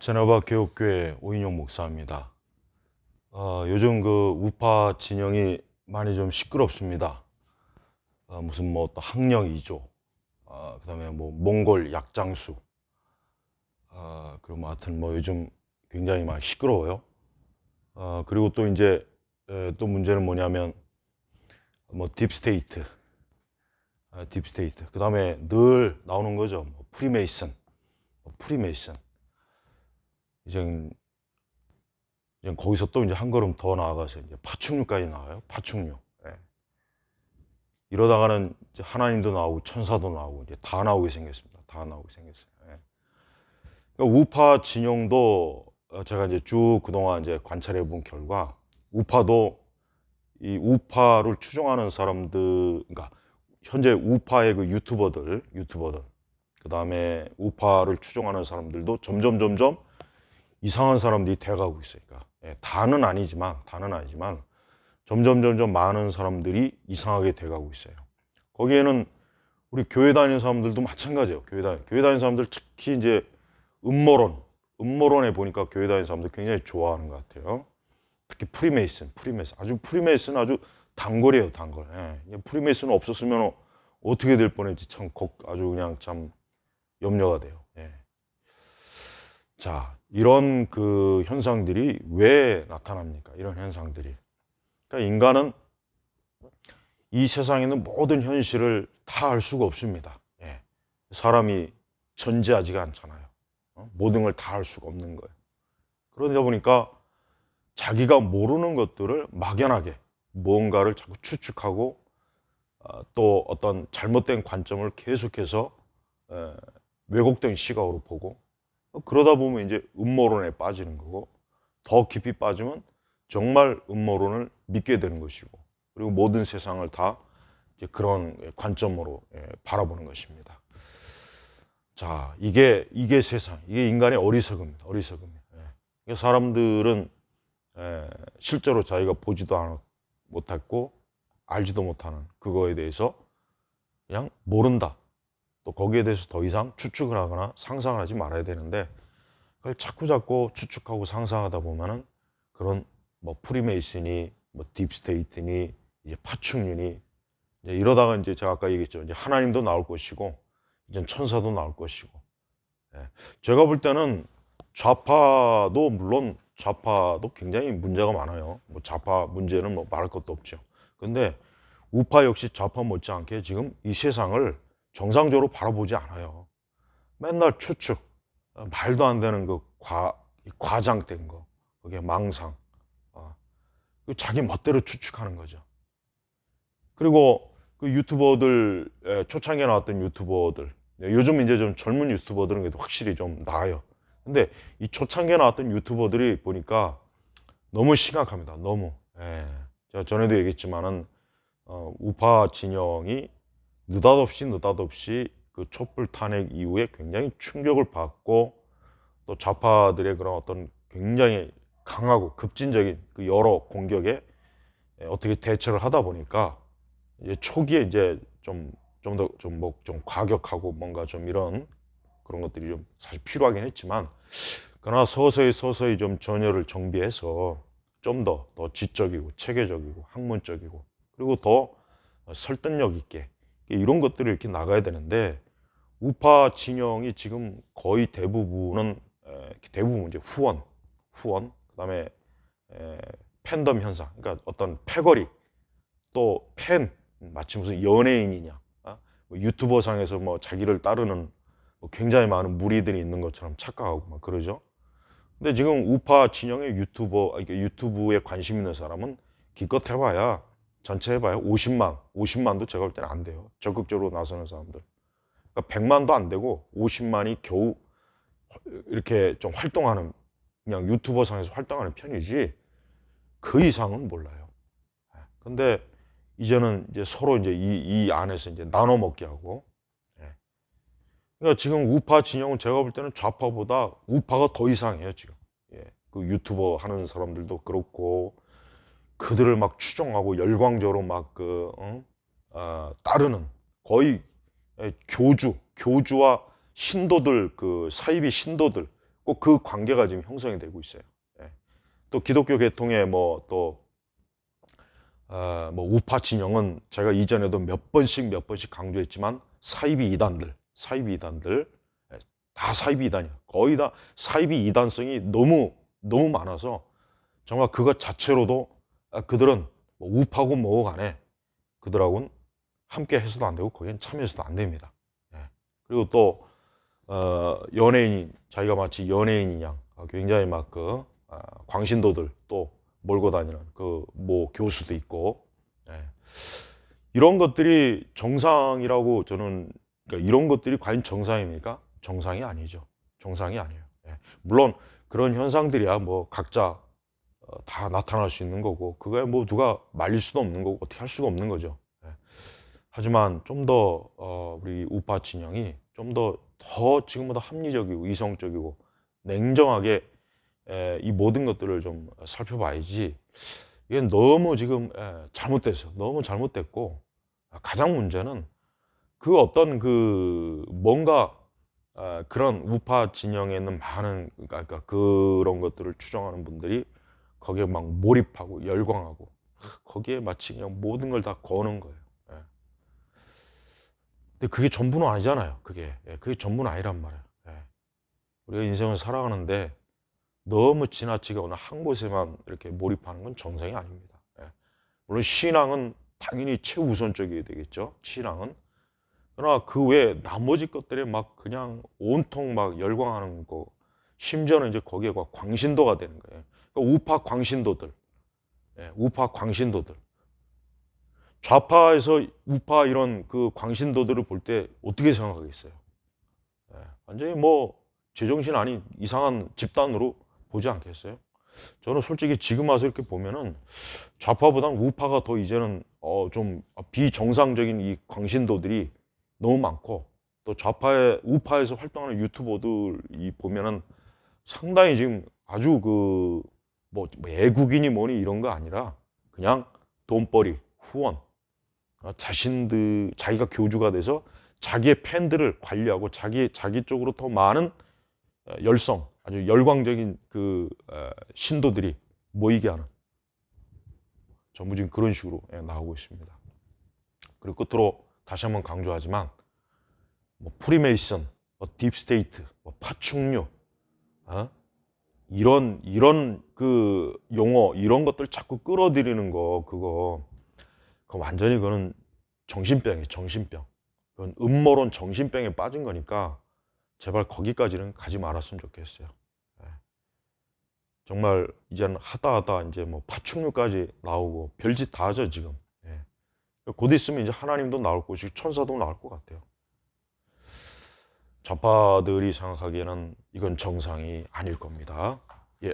제나바 교육교회 오인용 목사입니다. 어, 요즘 그 우파 진영이 많이 좀 시끄럽습니다. 어, 무슨 뭐 또 학령 2조, 어, 그다음에 뭐 몽골 약장수, 어, 그리고 뭐 하여튼 뭐 요즘 굉장히 많이 시끄러워요. 어, 그리고 또 이제 에, 또 문제는 뭐냐면 뭐 딥스테이트, 아, 딥스테이트. 그다음에 늘 나오는 거죠. 뭐 프리메이슨, 뭐 프리메이슨. 이제 이제 거기서 또 이제 한 걸음 더 나아가서 이제 파충류까지 나와요. 파충류. 예. 이러다가는 이제 하나님도 나오고 천사도 나오고 이제 다 나오게 생겼습니다. 다 나오게 생겼어요. 예. 그러니까 우파 진영도 어, 제가 이제 쭉 그동안 이제 관찰해 본 결과 우파도 이 우파를 추종하는 사람들, 그러니까 현재 우파의 그 유튜버들, 유튜버들, 그 다음에 우파를 추종하는 사람들도 점점 점점 이상한 사람들이 돼가고 있으니까 예, 다는 아니지만 다는 아니지만 점점 점점 많은 사람들이 이상하게 돼가고 있어요. 거기에는 우리 교회 다니는 사람들도 마찬가지예요. 교회 다니 교회 다니는 사람들 특히 이제 음모론 음모론에 보니까 교회 다니는 사람들 굉장히 좋아하는 것 같아요. 특히 프리메이슨, 프리메이슨 아주 프리메이슨 아주 단골이에요, 단골. 예. 프리메이슨 없었으면 어떻게 될 뻔했지 참 걱- 아주 그냥 참 염려가 돼요. 예. 자, 이런 그 현상들이 왜 나타납니까? 이런 현상들이. 그러니까 인간은 이 세상에 있는 모든 현실을 다 알 수가 없습니다. 예. 사람이 전지하지가 않잖아요. 어? 모든 걸 다 알 수가 없는 거예요. 그러다 보니까 자기가 모르는 것들을 막연하게 무언가를 자꾸 추측하고 어, 또 어떤 잘못된 관점을 계속해서 에, 왜곡된 시각으로 보고 그러다 보면 이제 음모론에 빠지는 거고 더 깊이 빠지면 정말 음모론을 믿게 되는 것이고 그리고 모든 세상을 다 그런 관점으로 예, 바라보는 것입니다. 자, 이게 이게 세상, 이게 인간의 어리석음입니다. 어리석음이에요. 예. 사람들은 에, 실제로 자기가 보지도 않, 못했고 알지도 못하는 그거에 대해서 그냥 모른다. 또 거기에 대해서 더 이상 추측을 하거나 상상을 하지 말아야 되는데 그걸 자꾸 자꾸 추측하고 상상하다 보면은 그런 뭐 프리메이슨이 뭐 딥스테이트니 이제 파충류니 이제 이러다가 이제 제가 아까 얘기했죠. 이제 하나님도 나올 것이고 이제 천사도 나올 것이고 예. 제가 볼 때는 좌파도 물론 좌파도 굉장히 문제가 많아요. 뭐 좌파 문제는 뭐 말할 것도 없죠. 근데 우파 역시 좌파 못지않게 지금 이 세상을 정상적으로 바라보지 않아요. 맨날 추측, 어, 말도 안 되는 그 과, 이 과장된 거, 그게 망상, 어, 그 자기 멋대로 추측하는 거죠. 그리고 그 유튜버들, 에, 초창기에 나왔던 유튜버들, 네, 요즘 이제 좀 젊은 유튜버들은 확실히 좀 나아요. 근데 이 초창기에 나왔던 유튜버들이 보니까 너무 심각합니다. 너무. 예. 제가 전에도 얘기했지만은 어, 우파 진영이 느닷없이 느닷없이 그 촛불 탄핵 이후에 굉장히 충격을 받고 또 좌파들의 그런 어떤 굉장히 강하고 급진적인 그 여러 공격에 예, 어떻게 대처를 하다 보니까 이제 초기에 이제 좀 좀 더 좀 뭐 좀 과격하고 뭔가 좀 이런 그런 것들이 좀 사실 필요하긴 했지만 그러나 서서히 서서히 좀 전열을 정비해서 좀 더더 지적이고 체계적이고 학문적이고 그리고 더 설득력 있게 이런 것들을 이렇게 나가야 되는데 우파 진영이 지금 거의 대부분은 에, 대부분 이제 후원, 후원, 그다음에 에, 팬덤 현상, 그러니까 어떤 패거리, 또 팬, 마치 무슨 연예인이냐, 어? 뭐 유튜버 상에서 뭐 자기를 따르는 뭐 굉장히 많은 무리들이 있는 것처럼 착각하고 막 그러죠. 근데 지금 우파 진영의 유튜버, 아니, 그러니까 유튜브에 관심 있는 사람은 기껏 해봐야 전체 해봐야 50만, 50만도 제가 볼 때는 안 돼요. 적극적으로 나서는 사람들. 그러니까 100만도 안 되고 50만이 겨우 이렇게 좀 활동하는 그냥 유튜버 상에서 활동하는 편이지 그 이상은 몰라요. 예. 근데 이제는 이제 서로 이제 이, 이 안에서 이제 나눠 먹게 하고 예. 그러니까 지금 우파 진영은 제가 볼 때는 좌파보다 우파가 더 이상해요 지금. 예. 그 유튜버 하는 사람들도 그렇고 그들을 막 추종하고 열광적으로 막그 어? 아, 따르는 거의 예, 교주, 교주와 신도들 그 사이비 신도들 꼭 그 관계가 지금 형성이 되고 있어요. 예. 또 기독교 계통의 뭐또 어, 뭐 우파 진영은 제가 이전에도 몇 번씩 몇 번씩 강조했지만 사이비 이단들, 사이비 이단들 예, 다 사이비 이단이야. 거의 다 사이비 이단성이 너무 너무 많아서 정말 그것 자체로도 아, 그들은 뭐 우파고 뭐고 간에 그들하고는 함께 해서도 안 되고 거기엔 참여해서도 안 됩니다. 예. 그리고 또 어, 연예인이 자기가 마치 연예인인 양 어, 굉장히 막그 아, 광신도들 또 몰고 다니는 그 뭐 교수도 있고 예. 이런 것들이 정상이라고 저는 그러니까 이런 것들이 과연 정상입니까? 정상이 아니죠. 정상이 아니에요. 예. 물론 그런 현상들이야 뭐 각자 어, 다 나타날 수 있는 거고 그거에 뭐 누가 말릴 수도 없는 거고 어떻게 할 수가 없는 거죠. 예. 하지만 좀더 어, 우리 우파 진영이 좀더더 지금보다 합리적이고 이성적이고 냉정하게 에, 이 모든 것들을 좀 살펴봐야지 이게 너무 지금 에, 잘못됐어 너무 잘못됐고 가장 문제는 그 어떤 그 뭔가 아, 그런 우파 진영에 있는 많은 그러니까 그런 것들을 추정하는 분들이 거기에 막 몰입하고 열광하고 거기에 마치 그냥 모든 걸 다 거는 거예요. 예. 근데 그게 전부는 아니잖아요. 그게 예, 그게 전부는 아니란 말이에요. 예. 우리가 인생을 살아가는데 너무 지나치게 어느 한 곳에만 이렇게 몰입하는 건 정상이 아닙니다. 예. 물론 신앙은 당연히 최우선적이어야 되겠죠. 신앙은 그러나 그 외에 나머지 것들에 막 그냥 온통 막 열광하는 거 심지어는 이제 거기에 막 광신도가 되는 거예요. 그러니까 우파 광신도들, 예, 우파 광신도들. 좌파에서 우파 이런 그 광신도들을 볼 때 어떻게 생각하겠어요? 예, 완전히 뭐 제정신 아닌 이상한 집단으로 보지 않겠어요? 저는 솔직히 지금 와서 이렇게 보면은 좌파보다는 우파가 더 이제는 어 좀 비정상적인 이 광신도들이 너무 많고 또 좌파의 우파에서 활동하는 유튜버들 이 보면은 상당히 지금 아주 그 뭐 애국인이 뭐니 이런 거 아니라 그냥 돈벌이 후원 어, 자신들 자기가 교주가 돼서 자기의 팬들을 관리하고 자기 자기 쪽으로 더 많은 어, 열성 아주 열광적인 그 어, 신도들이 모이게 하는 전부 지금 그런 식으로 예, 나오고 있습니다. 그리고 끝으로 다시 한번 강조하지만 뭐 프리메이슨, 뭐 딥스테이트, 뭐 파충류, 어? 이런 이런 그 용어 이런 것들 자꾸 끌어들이는 거 그거 그 완전히 그거는 정신병이에요 정신병. 그건 음모론 정신병에 빠진 거니까 제발 거기까지는 가지 말았으면 좋겠어요. 예. 정말 이제는 하다 하다 이제 뭐 파충류까지 나오고 별짓 다 하죠 지금. 예. 곧 있으면 이제 하나님도 나올 것이고 천사도 나올 것 같아요. 좌파들이 생각하기에는 이건 정상이 아닐 겁니다. 예.